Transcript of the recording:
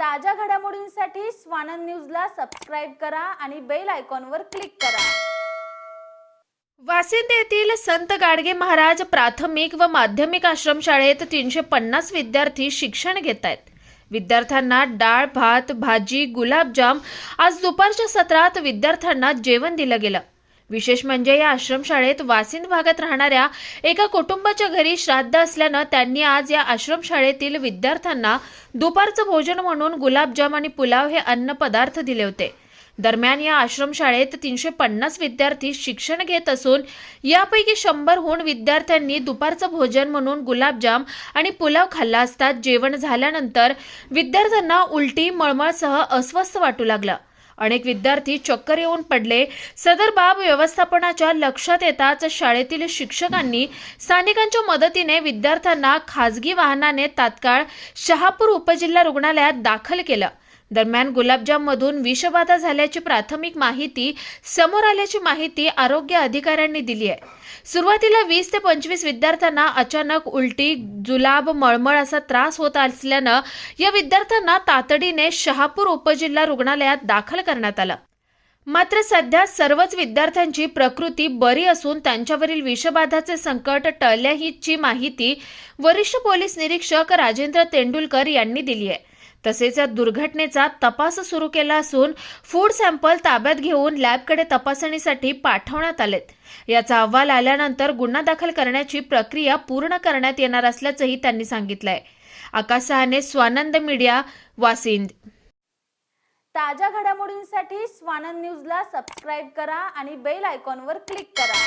ताज्या घडामोडींसाठी स्वानंद न्यूजला सबस्क्राईब करा आणि बेल आयकॉनवर क्लिक करा. वासिंद येथील संत गाडगे महाराज प्राथमिक व माध्यमिक आश्रमशाळेत तीनशे पन्नास विद्यार्थी शिक्षण घेत आहेत. विद्यार्थ्यांना डाळ भात भाजी गुलाबजाम आज दुपारच्या सत्रात विद्यार्थ्यांना जेवण दिलं गेलं. विशेष म्हणजे या आश्रमशाळेत वासिंद भागात राहणाऱ्या एका कुटुंबाच्या घरी श्राद्ध असल्यानं त्यांनी आज या आश्रमशाळेतील विद्यार्थ्यांना दुपारचं भोजन म्हणून गुलाबजाम आणि पुलाव हे अन्न पदार्थ दिले होते. दरम्यान या आश्रमशाळेत तीनशे पन्नास विद्यार्थी शिक्षण घेत असून यापैकी शंभरहून विद्यार्थ्यांनी दुपारचं भोजन म्हणून गुलाबजाम आणि पुलाव खाल्ला असता जेवण झाल्यानंतर विद्यार्थ्यांना उलटी मळमळसह अस्वस्थ वाटू लागलं. अनेक विद्यार्थी चक्कर येऊन पडले. सदर बाब व्यवस्थापनाच्या लक्षात येताच शाळेतील शिक्षकांनी स्थानिकांच्या मदतीने विद्यार्थ्यांना खाजगी वाहनाने तात्काळ शहापूर उपजिल्हा रुग्णालयात दाखल केलं. दरम्यान गुलाबजाममधून विषबाधा झाल्याची प्राथमिक माहिती समोर आल्याची माहिती आरोग्य अधिकाऱ्यांनी दिली आहे. सुरुवातीला वीस ते पंचवीस विद्यार्थ्यांना अचानक उलटी जुलाब मळमळ असा त्रास होत असल्यानं या विद्यार्थ्यांना तातडीने शहापूर उपजिल्हा रुग्णालयात दाखल करण्यात आलं. मात्र सध्या सर्वच विद्यार्थ्यांची प्रकृती बरी असून त्यांच्यावरील विषबाधाचे संकट टळल्याहीची माहिती वरिष्ठ पोलीस निरीक्षक राजेंद्र तेंडुलकर यांनी दिली आहे. तसेच या दुर्घटनेचा तपास सुरू केला असून फूड सॅम्पल ताब्यात घेऊन लॅबकडे तपासणीसाठी पाठवण्यात आलेत. याचा अहवाल आल्यानंतर गुन्हा दाखल करण्याची प्रक्रिया पूर्ण करण्यात येणार असल्याचंही त्यांनी सांगितलंय. आकाश सहाने स्वानंद मीडिया वासिंद ताज्या घडामोडींसाठी स्वानंद न्यूजला सबस्क्राईब करा आणि बेल आयकॉनवर क्लिक करा.